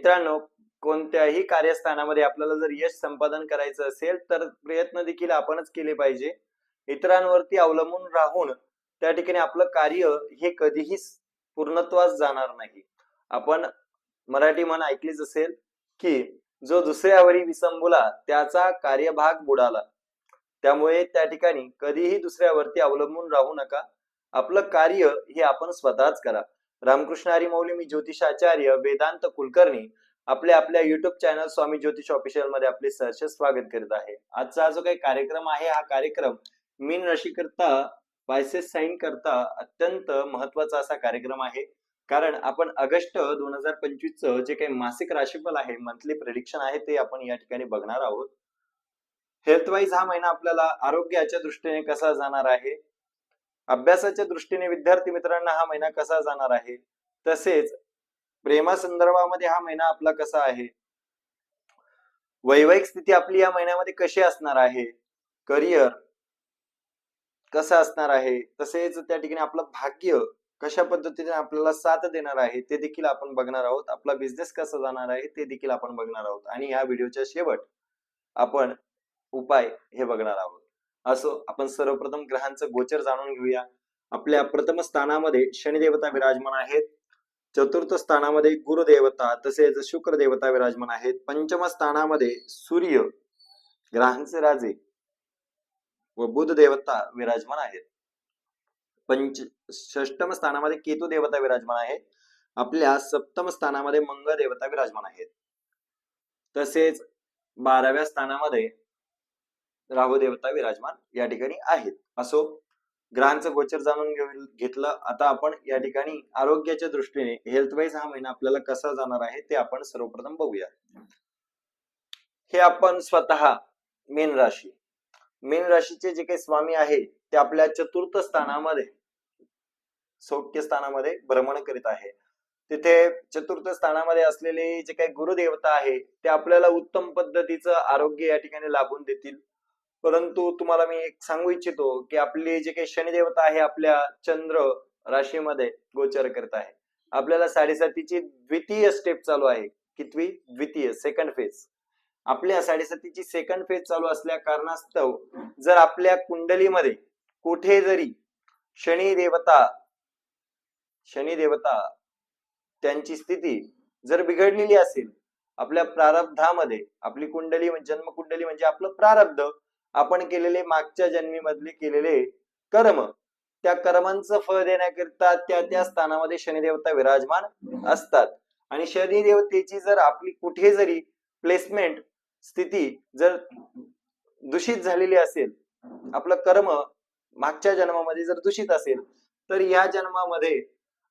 मित्रांनो कोणत्याही कार्यस्थानामध्ये आपल्याला जर यश संपादन करायचं असेल तर प्रयत्न देखील आपणच केले पाहिजे. इतरांवरती अवलंबून राहून त्या ठिकाणी आपलं कार्य हे कधीही पूर्णत्वास जाणार नाही. आपण मराठी म्हण ऐकलीच असेल की जो दुसऱ्यावरी विसंबुला त्याचा कार्यभाग बुडाला. त्यामुळे त्या ठिकाणी कधीही दुसऱ्यावरती अवलंबून राहू नका. आपलं कार्य हे आपण स्वतःच करा. रामकृष्ण हरिमौली मी ज्योतिषाचार्य वेदांत कुलकर्णी. आपल्या आपल्या युट्यूब चॅनल स्वामी ज्योतिष ऑफिशियलमध्ये आपले सहर्ष स्वागत करीत आहे. आजचा जो काही कार्यक्रम आहे हा कार्यक्रम मीन राशी करता वायसेस साईन करता अत्यंत महत्त्वाचा असा कार्यक्रम आहे. कारण आपण ऑगस्ट दोन हजार पंचवीस च जे काही मासिक राशीफल आहे मंथली प्रेडिक्शन आहे ते आपण या ठिकाणी बघणार आहोत. हेल्थ वाईज हा महिना आपल्याला आरोग्याच्या दृष्टीने कसा जाणार आहे अभ्यासाच्या दृष्टीने विद्यार्थी मित्रांना हा महिना कसा जाणार आहे? तसेच प्रेमासंदर्भामध्ये हा महिना आपला कसा आहे? वैवाहिक स्थिती आपली या महिन्यामध्ये कशी असणार आहे? करिअर कसं असणार आहे? तसेच त्या ठिकाणी आपलं भाग्य कशा पद्धतीने आपल्याला साथ देणार आहे ते देखील आपण बघणार आहोत. आपला बिझनेस कसा जाणार आहे ते देखील आपण बघणार आहोत. आणि या व्हिडिओच्या शेवट आपण उपाय हे बघणार आहोत. असो आपण सर्वप्रथम ग्रहांचं गोचर जाणून घेऊया. आपल्या प्रथम स्थानामध्ये शनिदेवता विराजमान आहेत. चतुर्थ स्थानामध्ये गुरुदेवता तसेच शुक्र देवता विराजमान आहेत. पंचम स्थानामध्ये सूर्य ग्रहांचे राजे व बुध देवता विराजमान आहेत. पंच षष्टम स्थानामध्ये केतू देवता विराजमान आहे आपल्या सप्तम स्थानामध्ये मंगळ देवता विराजमान आहेत. तसेच बाराव्या स्थानामध्ये राहू देवता विराजमान या ठिकाणी आहेत. असो ग्रहांचं गोचर जाणून घेऊन घेतलं आता आपण या ठिकाणी आरोग्याच्या दृष्टीने हेल्थ वाईज हा महिना आपल्याला कसा जाणार आहे ते आपण सर्वप्रथम बघूया. हे आपण स्वतः मीन राशी. मीन राशीचे जे काही स्वामी आहे ते आपल्या चतुर्थ स्थानामध्ये सौख्य स्थानामध्ये भ्रमण करीत आहे. तिथे चतुर्थ स्थानामध्ये असलेले जे काही गुरुदेवता आहे ते आपल्याला उत्तम पद्धतीचं आरोग्य या ठिकाणी लाभून देतील. परंतु तुम्हाला मी एक सांगू इच्छितो की आपली जे काही शनिदेवता आहे आपल्या चंद्र राशीमध्ये गोचर करत आहे. आपल्याला साडेसातीची द्वितीय स्टेप चालू आहे. कितवी? द्वितीय सेकंड फेज आपल्या साडेसातीची सेकंड फेज चालू असल्या कारणास्तव जर आपल्या कुंडलीमध्ये कुठे जरी शनी देवता शनी देवता त्यांची स्थिती जर बिघडलेली असेल आपल्या प्रारब्धामध्ये आपली कुंडली जन्म कुंडली म्हणजे आपलं प्रारब्ध आपण केलेले मागच्या जन्मीमधले केलेले कर्म. त्या कर्मांचं फळ देण्याकरिता त्या त्या स्थानामध्ये शनिदेवता विराजमान असतात. आणि शनिदेवतेची जर आपली कुठे जरी प्लेसमेंट स्थिती जर दूषित झालेली असेल आपलं कर्म मागच्या जन्मामध्ये जर दूषित असेल तर या जन्मामध्ये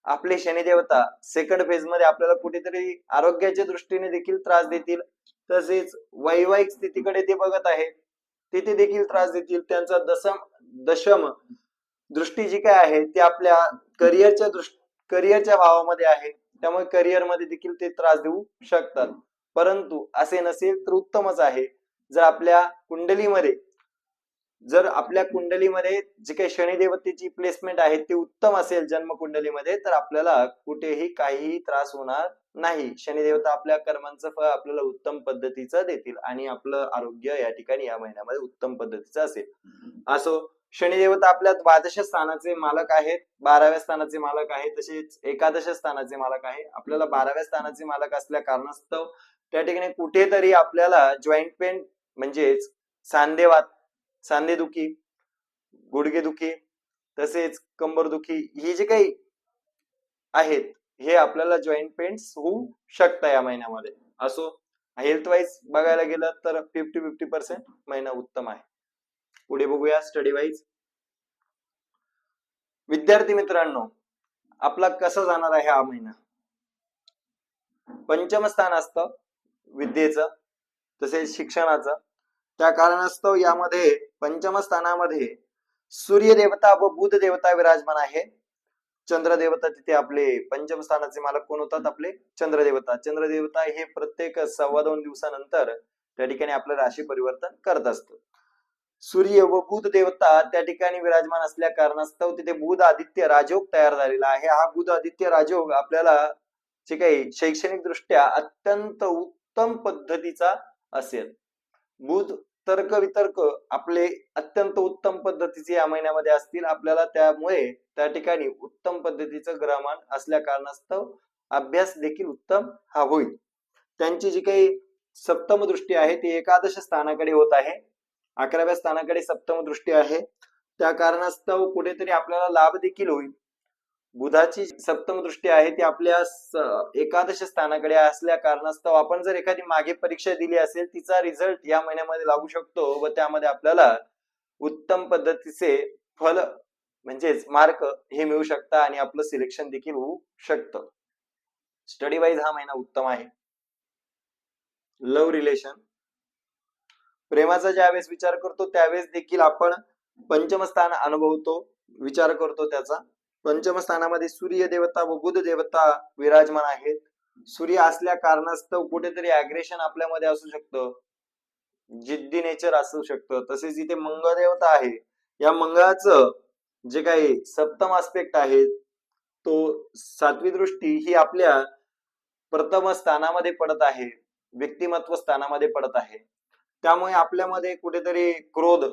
आपले शनिदेवता सेकंड फेजमध्ये आपल्याला कुठेतरी आरोग्याच्या दृष्टीने देखील त्रास देतील. तसेच वैवाहिक स्थितीकडे ते बघत आहे तिथे देखील त्रास देतील. त्यांचा दशम दशम दृष्टी जी काय आहे ती आपल्या करिअरच्या दृष्टी करिअरच्या भावामध्ये आहे. त्यामुळे करिअरमध्ये देखील ते त्रास देऊ शकतात. परंतु असे नसेल तर उत्तमच आहे. जर आपल्या कुंडलीमध्ये जर आपल्या कुंडलीमध्ये जे काही शनिदेवतेची प्लेसमेंट आहे ती उत्तम असेल जन्म कुंडलीमध्ये तर आपल्याला कुठेही काहीही त्रास होणार नाही. शनिदेवता आपल्या कर्मांचं फळ आपल्याला उत्तम पद्धतीचं देतील आणि आपलं आरोग्य या ठिकाणी या महिन्यामध्ये उत्तम पद्धतीचं असेल. असो शनिदेवता आपल्या द्वादश स्थानाचे मालक आहेत बाराव्या स्थानाचे मालक आहेत तसेच एकादश स्थानाचे मालक आहे. आपल्याला बाराव्या स्थानाचे मालक असल्या कारणास्तव त्या ठिकाणी कुठेतरी आपल्याला जॉईंट पेन म्हणजेच सांधेवात सांधेदुखी गुडघेदुखी तसेच कंबरदुखी ही जे काही आहेत हे आपल्याला जॉईंट पेन्स होऊ शकता या महिन्यामध्ये. असो हेल्थ वाईज बघायला गेलं तर फिफ्टी फिफ्टी पर्सेंट महिना उत्तम आहे. पुढे बघूया स्टडी वाईज विद्यार्थी मित्रांनो आपला कसा जाणार आहे हा महिना? पंचम स्थान असतं विद्येचं तसेच शिक्षणाचं. त्या कारणास्तव यामध्ये पंचम स्थानामध्ये सूर्य देवता व बुध देवता विराजमान आहे. चंद्र देवता तिथे आपले पंचम स्थानाचे मालक कोण होतात आपले? चंद्र देवता चंद्र देवता हे प्रत्येक सव्वा दोन दिवसानंतर त्या ठिकाणी आपलं राशी परिवर्तन करत असतं. सूर्य व बुध देवता त्या ठिकाणी विराजमान असल्या कारणास्तव तिथे बुध आदित्य राजयोग तयार झालेला आहे. हा बुध आदित्य राजयोग आपल्याला जे काही शैक्षणिक दृष्ट्या अत्यंत उत्तम पद्धतीचा असेल. बुध तर्क वितर्क आपले अत्यंत उत्तम पद्धतीचे या महिन्यामध्ये असतील. आपल्याला त्यामुळे त्या ठिकाणी उत्तम पद्धतीचं ग्रहमान असल्या कारणास्तव अभ्यास देखील उत्तम हा होईल. त्यांची जी काही सप्तम दृष्टी आहे ती एकादश स्थानाकडे होत आहे. अकराव्या स्थानाकडे सप्तम दृष्टी आहे. त्या कारणास्तव कुठेतरी आपल्याला लाभ देखील होईल. बुधाची सप्तम दृष्टी आहे ती आपल्या एकादश स्थानाकडे असल्या कारणास्तव आपण जर एखादी मागे परीक्षा दिली असेल तिचा रिझल्ट या महिन्यामध्ये लागू शकतो व त्यामध्ये आपल्याला उत्तम पद्धतीचे फल म्हणजेच मार्क हे मिळू शकतात आणि आपलं सिलेक्शन देखील होऊ शकतं. स्टडी वाईज हा महिना उत्तम आहे. लव्ह रिलेशन प्रेमाचा ज्यावेळेस विचार करतो त्यावेळेस देखील आपण पंचम स्थान अनुभवतो विचार करतो त्याचा. पंचम स्थानामध्ये सूर्य देवता व बुध देवता विराजमान आहेत. सूर्य असल्या कारणास्तव कुठेतरी अग्रेशन आपल्यामध्ये असू शकतं. जिद्दी नेचर असू शकतं. तसेच इथे मंगळ देवता आहे. या मंगळाचं जे काही सप्तम आस्पेक्ट आहे तो सातवी दृष्टी ही आपल्या प्रथम स्थानामध्ये पडत आहे. व्यक्तिमत्व स्थानामध्ये पडत आहे. त्यामुळे आपल्यामध्ये कुठेतरी क्रोध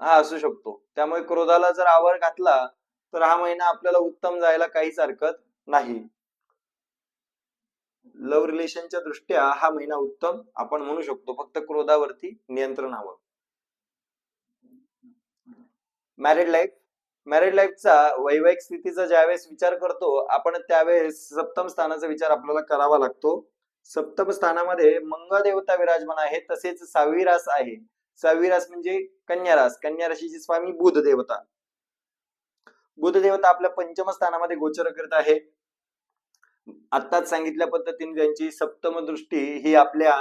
हा असू शकतो. त्यामुळे क्रोधाला जर आवर घातला तर हा महिना आपल्याला उत्तम जायला काहीच हरकत नाही. लव्ह रिलेशनच्या दृष्ट्या हा महिना उत्तम आपण म्हणू शकतो. फक्त क्रोधावरती नियंत्रण हवं. मॅरिड लाईफ मॅरिड लाईफचा वैवाहिक स्थितीचा ज्यावेळेस विचार करतो आपण त्यावेळेस सप्तम स्थानाचा विचार आपल्याला करावा लागतो. सप्तम स्थानामध्ये मंगळ देवता विराजमान आहे तसेच सहावी रास आहे. सहावी रास म्हणजे कन्या रास कन्या राशीची स्वामी बुध देवता बुद्धदेवता आपल्या पंचम स्थानामध्ये गोचर करत आहे. आत्ताच सांगितल्या पद्धतीने त्यांची सप्तम दृष्टी ही आपल्या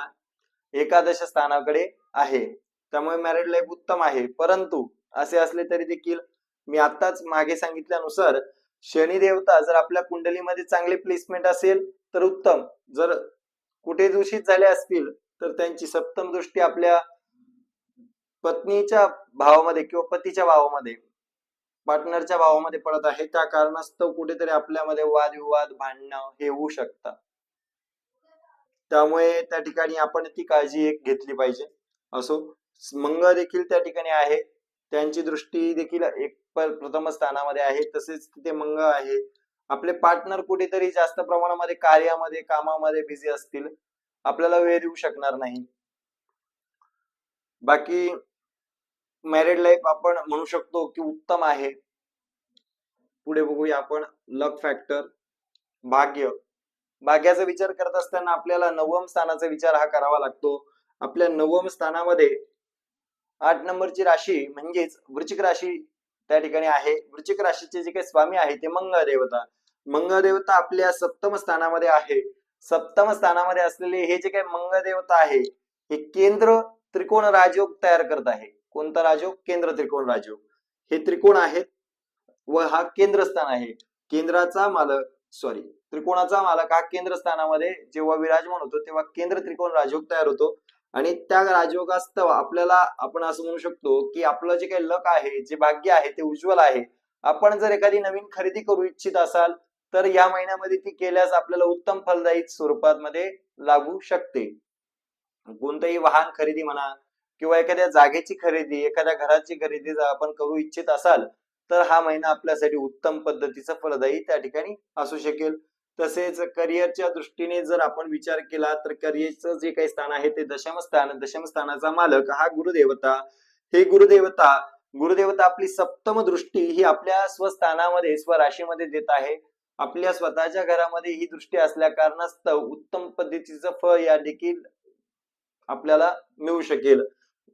एकादश स्थानाकडे आहे. त्यामुळे मॅरिड लाईफ उत्तम आहे. परंतु असे असले तरी देखील मी आत्ताच मागे सांगितल्यानुसार शनी देवता जर आपल्या कुंडलीमध्ये चांगले प्लेसमेंट असेल तर उत्तम. जर कुठे दूषित झाले असतील तर त्यांची सप्तम दृष्टी आपल्या पत्नीच्या भावामध्ये किंवा पतीच्या भावामध्ये पार्टनरच्या भावामध्ये पडत आहे. त्या कारणास्तव कुठेतरी आपल्यामध्ये वादविवाद भांडणं हे होऊ शकतात. त्यामुळे त्या ठिकाणी आपण ती काळजी एक घेतली पाहिजे. असो मंगळ देखील त्या ठिकाणी आहे. त्यांची दृष्टी देखील एक प्रथम स्थानामध्ये आहे. तसेच तिथे मंगळ आहे. आपले पार्टनर कुठेतरी जास्त प्रमाणामध्ये कार्यामध्ये कामामध्ये बिझी असतील. आपल्याला वेळ देऊ शकणार नाही. बाकी मॅरिड लाईफ आपण म्हणू शकतो की उत्तम आहे. पुढे बघूया आपण लक फॅक्टर भाग्य. भाग्याचा विचार करत असताना आपल्याला नवम स्थानाचा विचार हा करावा लागतो. आपल्या नवम स्थानामध्ये आठ नंबरची राशी म्हणजेच वृश्चिक राशी त्या ठिकाणी आहे. वृश्चिक राशीचे जे काही स्वामी आहे ते मंगळ देवता मंगळ देवता आपल्या सप्तम स्थानामध्ये आहे. सप्तम स्थानामध्ये असलेले हे जे काही मंगळ देवता आहे हे केंद्र त्रिकोण राजयोग तयार करत आहे. कोणता राजयोग? केंद्र त्रिकोण राजयोग. हे त्रिकोण आहेत व हा केंद्रस्थान आहे. केंद्राचा मालक सॉरी त्रिकोणाचा मालक हा केंद्रस्थानामध्ये जेव्हा विराजमान होतो तेव्हा केंद्र त्रिकोण राजयोग तयार होतो. आणि त्या राजयोगास्तव आपल्याला आपण असं म्हणू शकतो की आपलं जे काही लक आहे जे भाग्य आहे ते उज्ज्वल आहे. आपण जर एखादी नवीन खरेदी करू इच्छित असाल तर या महिन्यामध्ये ती केल्यास आपल्याला उत्तम फलदायी स्वरूपात मध्ये लागू शकते. कोणतंही वाहन खरेदी म्हणा किंवा एखाद्या जागेची खरेदी एखाद्या घराची खरेदी जर आपण करू इच्छित असाल तर हा महिना आपल्यासाठी उत्तम पद्धतीचा फलदायी त्या ठिकाणी असू शकेल. तसेच करिअरच्या दृष्टीने जर आपण विचार केला तर करिअरचं जे काही स्थान आहे ते दशम स्थान दशम स्थानाचा मालक हा गुरुदेवता. हे गुरुदेवता गुरुदेवता आपली सप्तम दृष्टी ही आपल्या स्वस्थानामध्ये स्वराशीमध्ये देत आहे. आपल्या स्वतःच्या घरामध्ये ही दृष्टी असल्या कारणास्तव उत्तम पद्धतीचं फळ या देखील आपल्याला मिळू शकेल.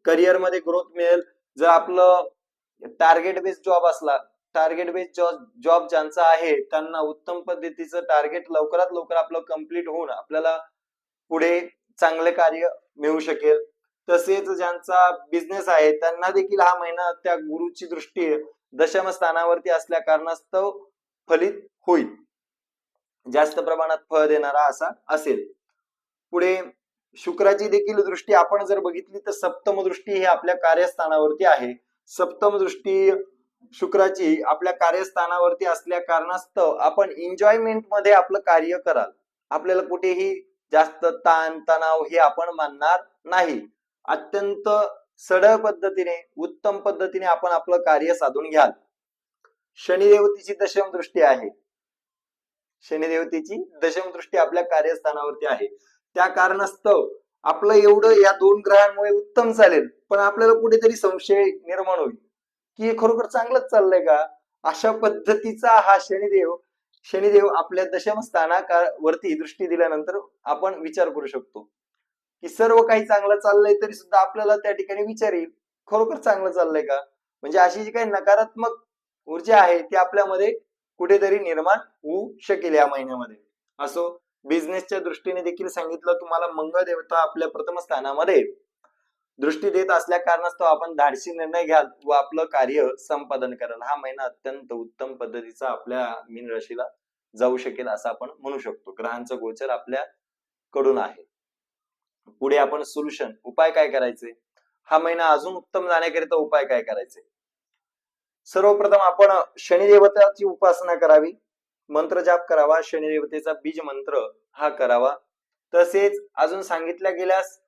करिअरमध्ये ग्रोथ मिळेल. जर आपलं टार्गेट बेस्ड जॉब असला टार्गेट बेस्ड जॉब जॉब ज्यांचा आहे त्यांना उत्तम पद्धतीचं टार्गेट लवकरात लवकर आपलं कंप्लीट होऊन आपल्याला पुढे चांगले कार्य मिळू शकेल. तसेच ज्यांचा बिझनेस आहे त्यांना देखील हा महिना त्या गुरुची दृष्टी दशम स्थानावरती असल्या कारणास्तव फलित होईल. जास्त प्रमाणात फळ देणारा असा असेल. पुढे शुक्राची देखील दृष्टी आपण जर बघितली तर सप्तम दृष्टी ही आपल्या कार्यस्थानावरती आहे. सप्तम दृष्टी शुक्राची आपल्या कार्यस्थानावरती असल्या कारणास्तव आपण एन्जॉयमेंटमध्ये आपलं कार्य कराल. आपल्याला कुठेही जास्त ताण तणाव हे आपण मानणार नाही. अत्यंत सरळ पद्धतीने उत्तम पद्धतीने आपण आपलं कार्य साधून घ्याल. शनिदेवतीची दशम दृष्टी आहे. शनिदेवतेची दशम दृष्टी आपल्या कार्यस्थानावरती आहे. त्या कारणास्तव आपलं एवढं या दोन ग्रहांमुळे उत्तम चालेल पण आपल्याला कुठेतरी संशय निर्माण होईल. की हे खरोखर चांगलंच चाललंय का? अशा पद्धतीचा हा शनिदेव शनिदेव आपल्या दशम स्थानावरती दृष्टी दिल्यानंतर आपण विचार करू शकतो. की सर्व काही चांगलं चाललंय तरी सुद्धा आपल्याला त्या ठिकाणी विचार येईल खरोखर चांगलं चाललंय का? म्हणजे अशी जी काही नकारात्मक ऊर्जा आहे ती आपल्यामध्ये कुठेतरी निर्माण होऊ शकेल या महिन्यामध्ये. असो बिझनेसच्या दृष्टीने देखील सांगितलं तुम्हाला मंगळ देवता आपल्या प्रथम स्थानामध्ये दृष्टी देत असल्या कारणास्तव आपण धाडशी निर्णय घ्याल व आपलं कार्य संपादन कराल. हा महिना अत्यंत उत्तम पद्धतीचा आपल्या मीन राशीला जाऊ शकेल असं आपण म्हणू शकतो. ग्रहांचं गोचर आपल्या कडून आहे. पुढे आपण सोल्युशन उपाय काय करायचे? हा महिना अजून उत्तम जाण्याकरिता उपाय काय करायचे? सर्वप्रथम आपण शनिदेवताची उपासना करावी. मंत्र जाप करावा शनिदेवतेचा बीज मंत्र हा करावा. तसेच अजून सांगितल्या गेल्यास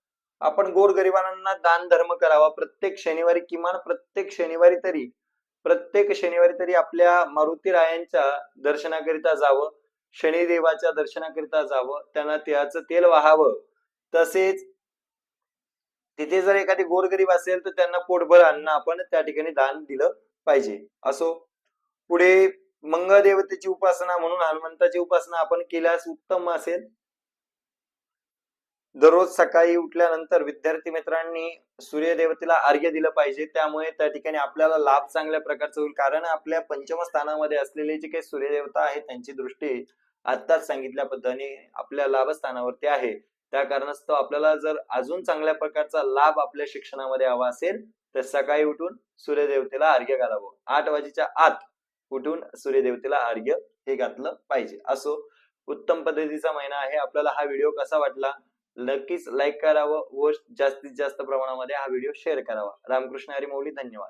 आपण गोरगरिबांना दान धर्म करावा. प्रत्येक शनिवारी किमान प्रत्येक शनिवारी तरी प्रत्येक शनिवारी तरी आपल्या मारुती रायांच्या दर्शनाकरिता जावं शनिदेवाच्या दर्शनाकरिता जावं त्यांना तिळाचं तेल वाहावं. तसेच तिथे जर एखादी गोरगरीब असेल तर त्यांना पोटभर अन्न आपण त्या ठिकाणी दान दिलं पाहिजे. असो. पुढे मंगळदेवतेची उपासना म्हणून हनुमंताची उपासना आपण केल्यास उत्तम असेल. दररोज सकाळी उठल्यानंतर विद्यार्थी मित्रांनी सूर्यदेवतेला अर्घ्य दिलं पाहिजे. त्यामुळे त्या ठिकाणी आपल्याला लाभ चांगल्या प्रकारचा होईल. कारण आपल्या पंचम स्थानामध्ये असलेले जे काही सूर्यदेवता आहे त्यांची दृष्टी आत्ताच सांगितल्या पद्धतीने आपल्या लाभस्थानावरती आहे. त्या कारणास्तव आपल्याला जर अजून चांगल्या प्रकारचा लाभ आपल्या शिक्षणामध्ये हवा असेल तर सकाळी उठून सूर्यदेवतेला अर्घ्य घालावं. आठ वाजेच्या आत उठून सूर्यदेवतेला अर्घ्य हे घातलं पाहिजे. असो उत्तम पद्धतीचा महिना आहे. आपल्याला हा व्हिडिओ कसा वाटला? नक्कीच लाईक करावं व जास्तीत जास्त प्रमाणामध्ये हा व्हिडिओ शेअर करावा. रामकृष्ण हरी मौली धन्यवाद.